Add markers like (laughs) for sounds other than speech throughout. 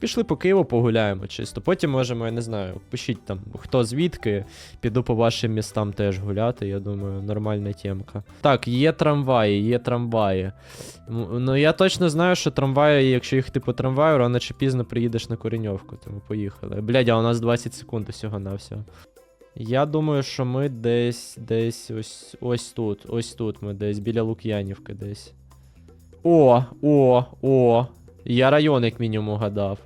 пішли по Києву погуляємо чисто. Потім можемо, я не знаю, пишіть там, хто звідки. Піду по вашим містам теж гуляти. Я думаю, нормальна темка. Так, є трамваї, є трамваї. Ну я точно знаю, що трамваї, якщо їхати по трамваю, рано чи пізно приїдеш на Кореньовку, тому поїхали. Блядь, а у нас 20 секунд усього на всього. Я думаю, що ми десь десь ось ось тут. Ось тут ми десь біля Лук'янівки десь. О, о, о. Я район, як мінімум, гадав.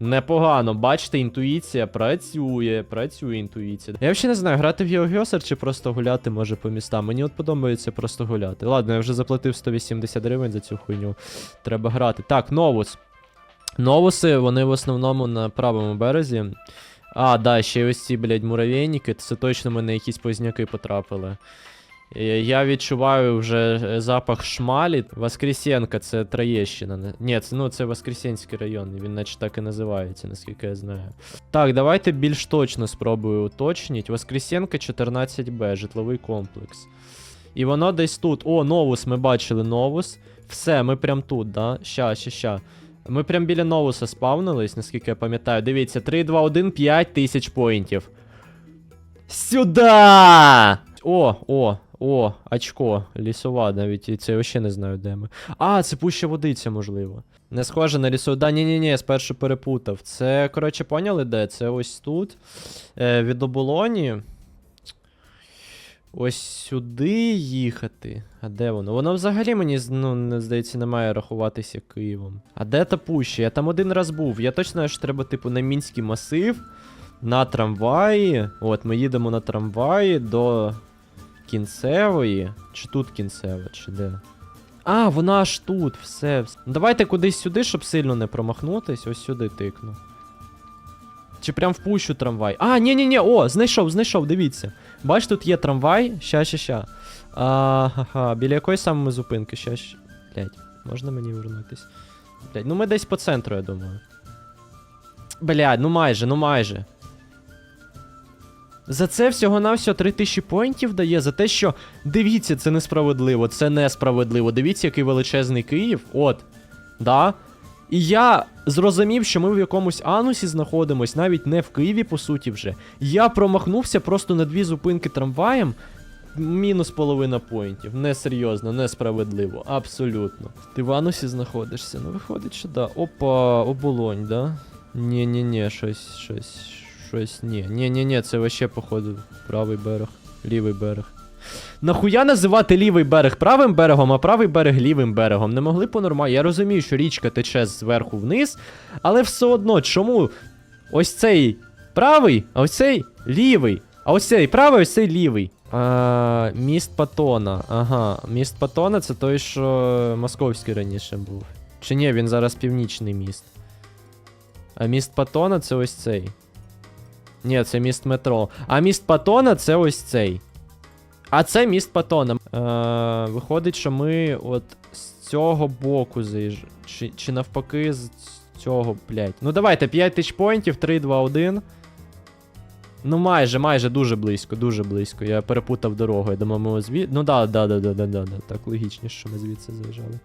Непогано, бачите, інтуїція працює, працює інтуїція. Я взагалі не знаю, грати в Геогесер чи просто гуляти може по містам. Мені от подобається просто гуляти. Ладно, я вже заплатив 180 гривень за цю хуйню. Треба грати. Так, Новус. Новуси, вони в основному на правому березі. А, да, ще й ось ці, блядь, муравейники. Це точно мене якісь позняки потрапили. Е, Я відчуваю вже е, запах шмалі. Воскресенка, це Троєщина. Ні, це, ну, це Воскресенський район, він наче так і називається, наскільки я знаю. Так, давайте більш точно спробую уточнити. Воскресенка 14Б, житловий комплекс. І воно десь тут. О, Новус, ми бачили Новус. Все, ми прям тут, да? Ща, ща, ща. Ми прям біля Новуса спавнились, наскільки я пам'ятаю. Дивіться, 3, 2, 1, 5 тисяч поінтів. Сюда! О, о, о, очко, лісова навіть, і це я ще не знаю, де ми. А, це пуща водиця, можливо. Не схоже на лісову. Да, ні-ні-ні, я спершу перепутав. Це, коротше, поняли, де? Це ось тут. Е, від оболоні. Ось сюди їхати. А де воно? Воно взагалі мені ну, здається, не має рахуватися Києвом. А де та пуща? Я там один раз був. Я точно знаю, що треба, типу, на мінський масив, на трамваї. От, ми їдемо на трамваї до кінцевої. Чи тут кінцева, чи де? А, вона аж тут, все. вс- Ну, Давайте кудись сюди, щоб сильно не промахнутись. Ось сюди тикну. Чи прям впущу трамвай? А, ні, ні, ні, о, знайшов, знайшов, дивіться. Бач, тут є трамвай. Ща, ща, ща. А, ага, біля якої саме ми зупинки? Ща, ща. Блять, можна мені вернутись? Блять, ну ми десь по центру, я думаю. Блять, ну майже, ну майже. За це всього-навсього 3000 поінтів дає, за те, що дивіться, це несправедливо, це несправедливо. Дивіться, який величезний Київ. От. Да. І я зрозумів, що ми в якомусь анусі знаходимось, навіть не в Києві, по суті, вже. Я промахнувся просто на дві зупинки трамваєм. Мінус половина поінтів. Несерйозно, несправедливо, абсолютно. Ти в анусі знаходишся. Ну, виходить, що да. Опа, оболонь, да? Ні-ні-ні, щось, щось, щось, ні. Ні-ні-ні, це вообще, походу, правий берег, лівий берег. Нахуя називати лівий берег правим берегом, а правий берег лівим берегом? Не могли по-нормально. Я розумію, що річка тече зверху вниз, але все одно, чому ось цей правий, а ось цей лівий. А ось цей правий, ось цей лівий. А, міст Патона. Ага, міст Патона це той, що московський раніше був. Чи ні, він зараз північний міст. А міст Патона це ось цей. Ні, це міст метро. А міст Патона це ось цей. А це міст Патона. Е, виходить, що ми от з цього боку заїжджаємо. Чи, чи навпаки з цього, блядь. Ну давайте, 5 тисяч поінтів, 3, 2, 1. Ну, майже, майже дуже близько, дуже близько. Я перепутав дорогу. Я думав, ми звід... Ну да, да, да, да, да, да, да. Так логічніше, що ми звідси заїжджали.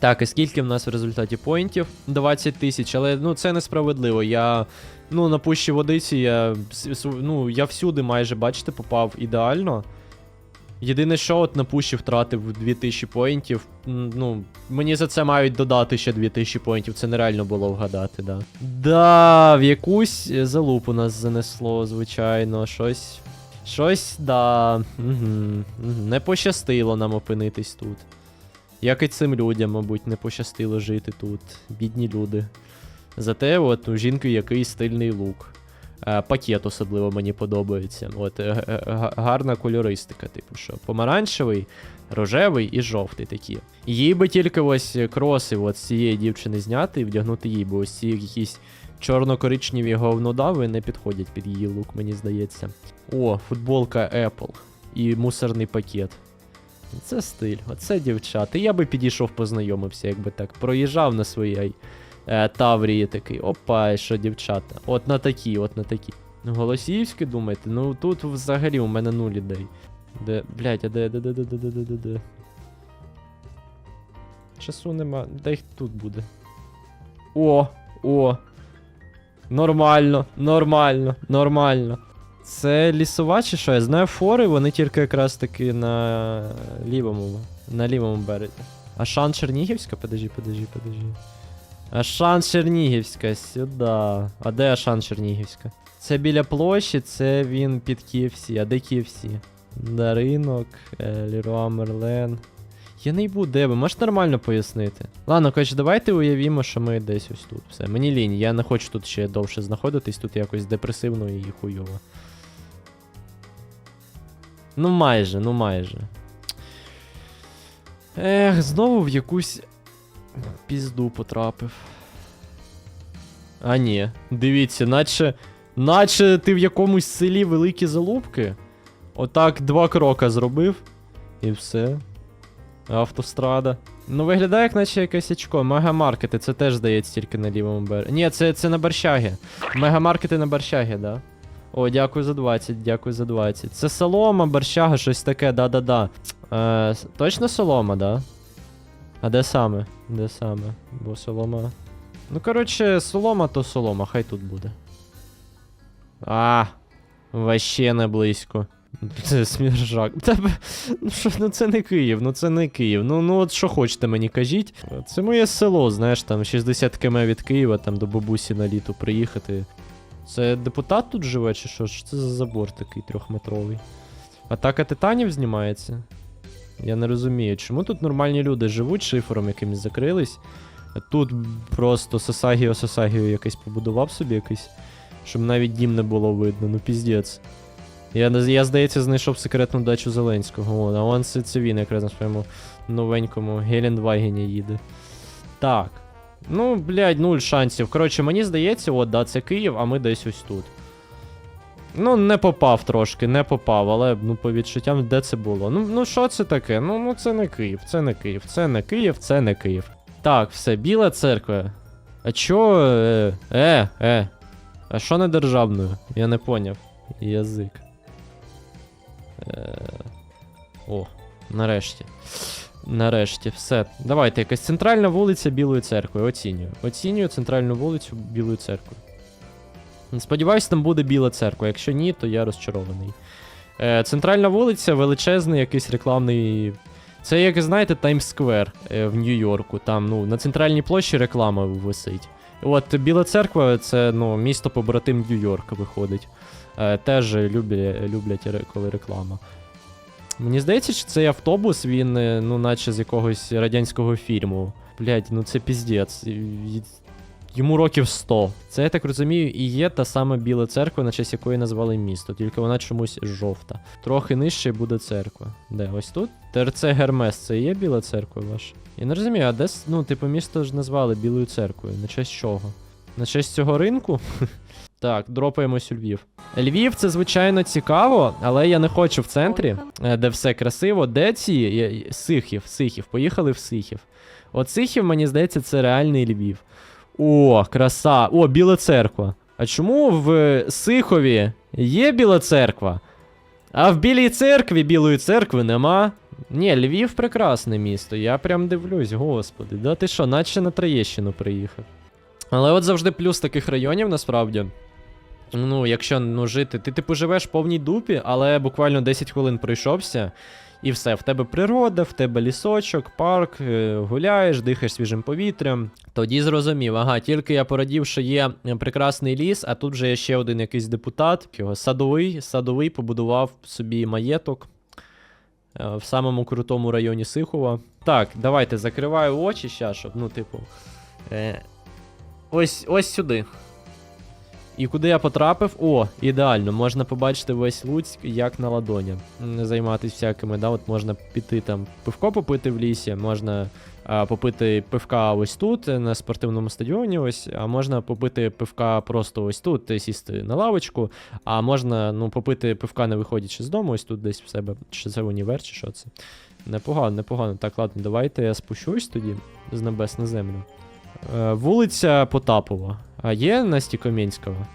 Так, і скільки в нас в результаті поінтів? 20 тисяч, але ну це несправедливо. Я. Ну, на пущі водиці я. Ну, я всюди майже, бачите, попав ідеально. Єдине, що от на пущі втратив 2000 поінтів. Ну, мені за це мають додати ще 2000 поінтів. Це нереально було вгадати, да. Да, в якусь е, залупу нас занесло, звичайно. Щось. Щось, да. Угу. Не пощастило нам опинитись тут. Як і цим людям, мабуть, не пощастило жити тут. Бідні люди. Зате, от у жінки який стильний лук. Е, пакет особливо мені подобається. От, е, г- гарна кольористика, типу, що помаранчевий, рожевий і жовтий такі. Їй би тільки ось кроси от з цієї дівчини зняти і вдягнути їй, бо ось ці якісь чорно-коричневі говнодави не підходять під її лук, мені здається. О, футболка Apple і мусорний пакет. Це стиль, оце дівчата. Я би підійшов, познайомився, якби так. Проїжджав на своїй е, Таврії такий. Опа, що дівчата? От на такі, от на такі. Ну, Голосіївські думаєте? Ну тут взагалі у мене нуль ідей. Де, блять, а де, де, де, де, де, де, де, де. Часу нема. Де тут буде? О, о. Нормально, нормально, нормально. Це лісова чи що? Я знаю фори, вони тільки якраз таки на лівому, на лівому березі. Ашан Чернігівська? Подожди, подожди, подожди. Ашан Чернігівська, сюди. А де Ашан Чернігівська? Це біля площі, це він під KFC. А де KFC? Да, ринок, е, Леруа Мерлен. Я не йбу, де ви, можеш нормально пояснити? Ладно, коротше, давайте уявімо, що ми десь ось тут. Все, мені лінь, я не хочу тут ще довше знаходитись, тут якось депресивно і хуйово. Ну майже, ну майже. Ех, знову в якусь пізду потрапив. А ні, дивіться, наче. Наче ти в якомусь селі великі залупки. Отак два крока зробив. І все. Автострада. Ну, виглядає, як наче якесь очко. Мегамаркети, це теж здається тільки на лівому березі. Ні, це, це на Борщагі. Мегамаркети на Борщагі, да. О, дякую за 20, дякую за 20. Це солома, борщага, щось таке, да-да-да. Е, точно солома, да? А де саме? Де саме? Бо солома. Ну, коротше, солома то солома, хай тут буде. А, вообще не близько. Це сміржак. (laughs) Тебе. Ну що, ну це не Київ, ну це не Київ. Ну, ну от що хочете мені кажіть. Це моє село, знаєш, там 60 км від Києва, там до бабусі на літо приїхати. Це депутат тут живе, чи що? Що це за забор такий трьохметровий? Атака титанів знімається? Я не розумію, чому тут нормальні люди живуть, шифером якимось закрились. Тут просто Сасагіо Сасагіо якийсь побудував собі якийсь, щоб навіть дім не було видно, ну піздець. Я, я здається, знайшов секретну дачу Зеленського. О, а он це, це він якраз на своєму новенькому Гелендвагені їде. Так. Ну, блядь, нуль шансів. Коротше, мені здається, от, да, це Київ, а ми десь ось тут. Ну, не попав трошки, не попав, але ну, по відчуттям, де це було. Ну, ну що це таке? Ну, ну це не Київ, це не Київ, це не Київ, це не Київ. Так, все, біла церква. А чо. Е, е, е. А що не державною? Я не поняв. Язик. Е, о, нарешті. Нарешті, все. Давайте, якась центральна вулиця Білої церкви. Оцінюю. Оцінюю центральну вулицю Білої церкви. Сподіваюсь, там буде Біла церква. Якщо ні, то я розчарований. Е, центральна вулиця, величезний якийсь рекламний. Це, як знаєте, Таймс-сквер е, в Нью-Йорку. Там, ну, на центральній площі реклама висить. От Біла церква це ну, місто побратим Нью-Йорка виходить. Е, теж люблять, люблять коли реклама. Мені здається, що цей автобус, він, е, ну, наче з якогось радянського фільму. Блять, ну це піздець. Йому років 100. Це, я так розумію, і є та сама біла церква, на честь якої назвали місто, тільки вона чомусь жовта. Трохи нижче буде церква. Де? Ось тут? ТРЦ Гермес, це є біла церква ваша? Я не розумію, а де, ну, типу, місто ж назвали Білою церквою. На честь чого? На честь цього ринку? (laughs) Так, дропаємось у Львів. Львів це звичайно цікаво, але я не хочу в центрі, е, де все красиво. Де ці Сихів, Сихів, поїхали в Сихів. От Сихів, мені здається, це реальний Львів. О, краса. О, Біла церква. А чому в Сихові є Біла церква? А в Білій церкві Білої церкви нема. Ні, Львів прекрасне місто. Я прям дивлюсь, господи. Да ти що, наче на Троєщину приїхав. Але от завжди плюс таких районів насправді. Ну, якщо ну, жити, ти типу живеш в повній дупі, але буквально 10 хвилин пройшовся, і все, в тебе природа, в тебе лісочок, парк, е, гуляєш, дихаєш свіжим повітрям. Тоді зрозумів, ага, тільки я порадів, що є прекрасний ліс, а тут вже є ще один якийсь депутат, його садовий, садовий побудував собі маєток е, в самому крутому районі Сихова. Так, давайте закриваю очі щас, щоб, ну, типу. Е, ось, ось сюди. І куди я потрапив? О, ідеально, можна побачити весь Луцьк як на ладоні. Займатися всякими, да, от можна піти там пивко попити в лісі, можна а, попити пивка ось тут, на спортивному стадіоні, ось, а можна попити пивка просто ось тут, сісти на лавочку, а можна ну, попити пивка не виходячи з дому, ось тут десь в себе, чи це універ, чи що це. Непогано, непогано. Так, ладно, давайте я спущусь тоді з небес на землю. Е, вулиця Потапова. А є Насті Кам'янського?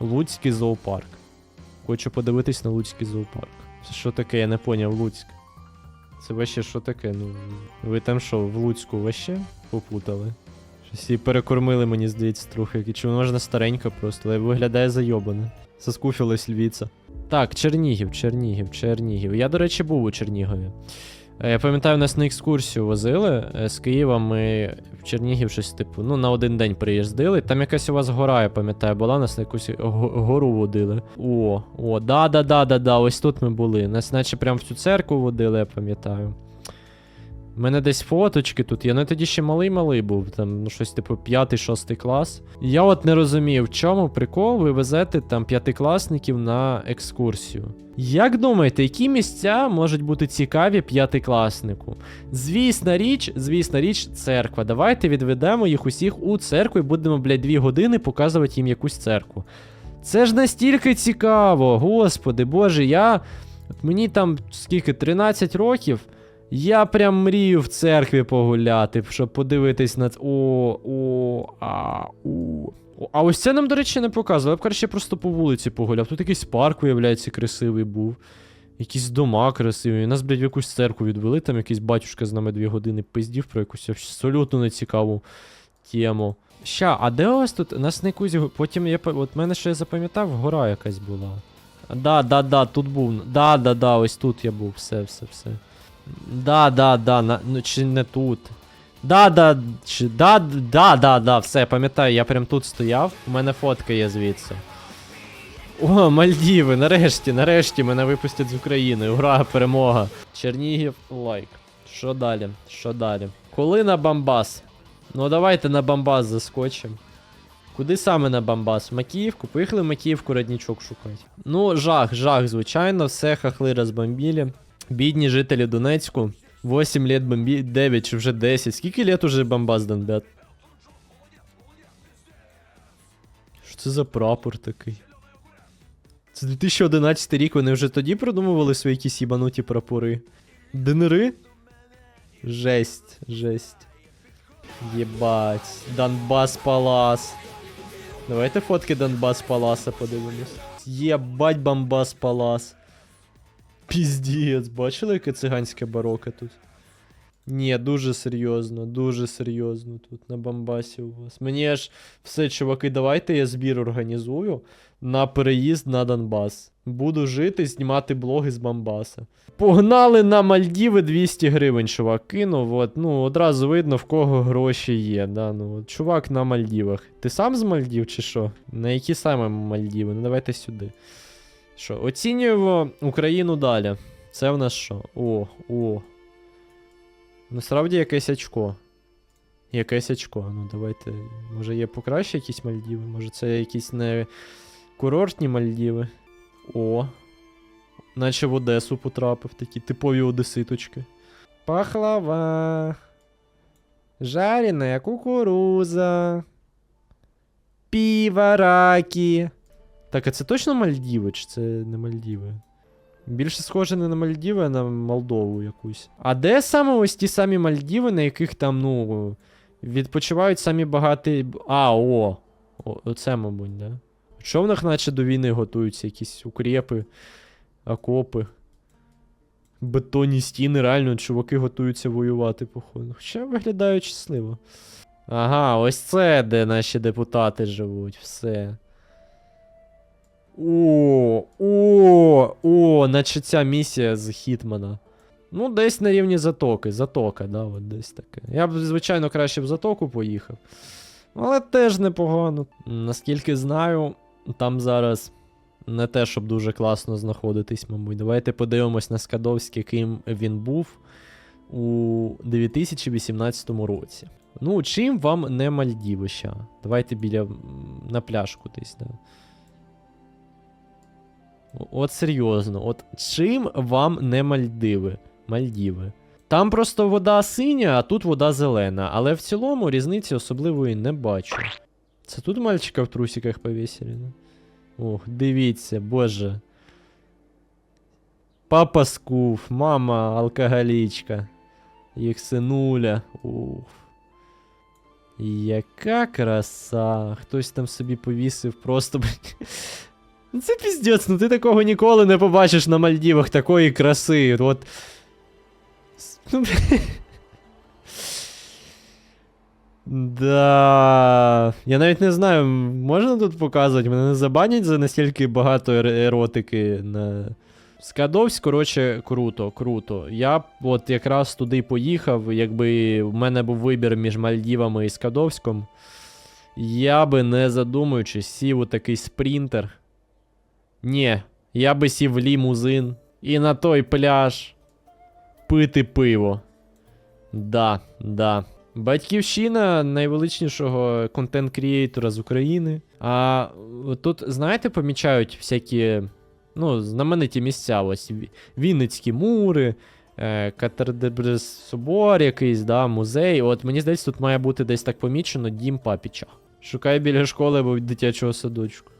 Луцький зоопарк. Хочу подивитись на Луцький зоопарк. Це що таке, я не поняв, Луцьк. Це ваще що таке? Ну, ви там що, в Луцьку ваще попутали? Щось її перекормили, мені здається, трохи. Чи можна старенька просто, але виглядає зайобане. Заскуфилась львіця. Так, Чернігів, Чернігів, Чернігів. Я, до речі, був у Чернігові. Е, Я пам'ятаю, нас на екскурсію возили. е, З Києва ми в Чернігів щось, типу, ну, на один день приїздили. Там якась у вас гора, я пам'ятаю, була, нас на якусь гору водили. О, о, да, да, да, да, да, ось тут ми були. Нас наче прям в цю церкву водили, я пам'ятаю. У мене десь фоточки тут. Ну я тоді ще малий-малий був, там ну щось типу 5-6 клас. Я от не розумів, в чому прикол ви везете там п'ятикласників на екскурсію. Як думаєте, які місця можуть бути цікаві п'ятикласнику? Звісна річ, звісна річ, церква. Давайте відведемо їх усіх у церкву і будемо, блядь, дві години показувати їм якусь церкву. Це ж настільки цікаво, господи боже, я. От мені там скільки, 13 років. Я прям мрію в церкві погуляти, щоб подивитись на. О, о, а, у. А ось це нам, до речі, не показували. Я б краще просто по вулиці погуляв. Тут якийсь парк, виявляється, красивий був. Якісь дома красиві. Нас, блядь, в якусь церкву відвели, там якийсь батюшка з нами дві години пиздів про якусь абсолютно нецікаву тему. Ща, а де вас тут? Нас на якусь. Потім я. От мене ще я запам'ятав, гора якась була. Да, да, да, тут був. Да, да, да, ось тут я був. Все, все, все. Да, да, да, на, ну чи не тут. Да, да, чи, да, да, да, да, все, пам'ятаю, я прям тут стояв, у мене фотка є звідси. О, Мальдіви, нарешті, нарешті мене випустять з України. Ура, перемога. Чернігів, лайк. Що далі? Що далі? Коли на Бамбас? Ну давайте на Бамбас заскочимо. Куди саме на Бамбас? Макіївку? Поїхали Макіївку роднічок шукати. Ну, жах, жах, звичайно, все хахли розбомбілі. Бідні жителі Донецьку. 8 лет бомбі... 9 чи вже 10. Скільки лет уже бомбас бомбят? Що це за прапор такий? Це 2011 рік, вони вже тоді продумували свої якісь їбануті прапори. ДНРи? Жесть, жесть. Єбать. Донбас Палас. Давайте фотки Донбас Паласа подивимось. Єбать Бомбас Палас. Піздець, бачили, яке циганське бароко тут? Ні, дуже серйозно, дуже серйозно тут на Бамбасі у вас. Мені аж все, чуваки, давайте я збір організую на переїзд на Донбас. Буду жити, знімати блоги з Бамбаса. Погнали на Мальдіви 200 гривень, чувак. Кинув, от, ну, одразу видно, в кого гроші є. Да, ну, от, чувак на Мальдівах. Ти сам з Мальдів чи що? На які саме Мальдіви? Ну давайте сюди. Що, оцінюємо Україну далі. Це в нас що? О, о. Насправді якесь очко. Якесь очко. Ну давайте. Може є покраще якісь Мальдіви? Може це якісь не курортні Мальдіви? О. Наче в Одесу потрапив, такі типові одеситочки. Пахлава. Жареная кукуруза. Піва, раки. Так, а це точно Мальдіви, чи це не Мальдіви? Більше схоже не на Мальдіви, а на Молдову якусь. А де саме ось ті самі Мальдіви, на яких там, ну, відпочивають самі багаті. А, о! оце, мабуть, да? В них наче до війни готуються? Якісь укрепи, окопи. Бетонні стіни, реально, чуваки готуються воювати, походу. Хоча виглядають щасливо. Ага, ось це, де наші депутати живуть, все. О, о, о, наче ця місія з Хітмана. Ну, десь на рівні затоки. Затока, да, от десь таке. Я б, звичайно, краще в затоку поїхав. Але теж непогано. Наскільки знаю, там зараз не те, щоб дуже класно знаходитись, мабуть. Давайте подивимось на Скадовський, ким він був у 2018 році. Ну, чим вам не Мальдіви ща? Давайте біля на пляж кудись, да. От серйозно, от чим вам не Мальдиви? Мальдіви. Там просто вода синя, а тут вода зелена, але в цілому різниці особливої не бачу. Це тут мальчика в трусиках повісили. Ох, дивіться, боже. Папа скуф, мама алкоголічка. Їх синуля. Уф. Яка краса. Хтось там собі повісив просто. Ну Це піздець, ну ти такого ніколи не побачиш на Мальдівах такої краси. От. Ну. Да. Я навіть не знаю, можна тут показувати? Мене не забанять за настільки багато ер- еротики на. Скадовськ, коротше, круто, круто. Я от якраз туди поїхав, якби в мене був вибір між Мальдівами і Скадовськом. Я би, не задумуючись, сів у такий спринтер. Ні, я би сів лімузин і на той пляж пити пиво. Да, да. Батьківщина найвеличнішого контент-крієйтора з України. А тут, знаєте, помічають всякі ну, знамениті місця. Ось Вінницькі мури, е, Катердебрес собор якийсь, да, музей. От мені здається, тут має бути десь так помічено дім папіча. Шукай біля школи або дитячого садочку.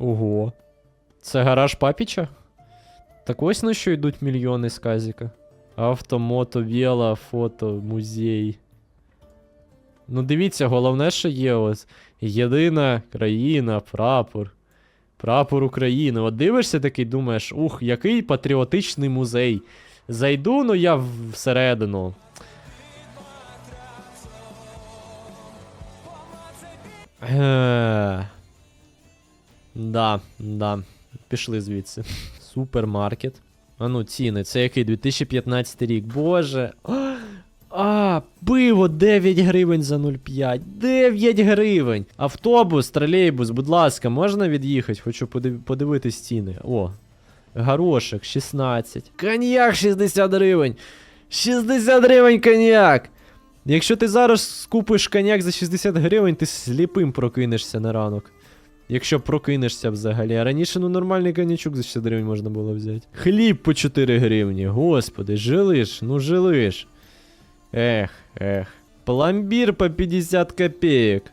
Ого. Це гараж папіча? Так ось на що йдуть мільйони з казіка. Авто, мото, вело, фото, музей. Ну дивіться, головне, що є ось. Єдина країна, прапор. Прапор України. От дивишся такий, думаєш, ух, який патріотичний музей. Зайду, ну я всередину. Е, Да, да. Пішли звідси. Супермаркет. А ну, ціни. Це який? 2015 рік. Боже. А, пиво 9 гривень за 0,5. 9 гривень. Автобус, тролейбус, будь ласка, можна від'їхати? Хочу подив... подивитись ціни. О. Горошек 16. Коньяк 60 гривень. 60 гривень коньяк. Якщо ти зараз скупиш коньяк за 60 гривень, ти сліпим прокинешся на ранок. Якщо прокинешся взагалі. А раніше ну нормальний конячок за 60 гривень можна було взяти. Хліб по 4 гривні. Господи, жили ж, ну жили ж. Ех, ех. Пломбір по 50 копеек.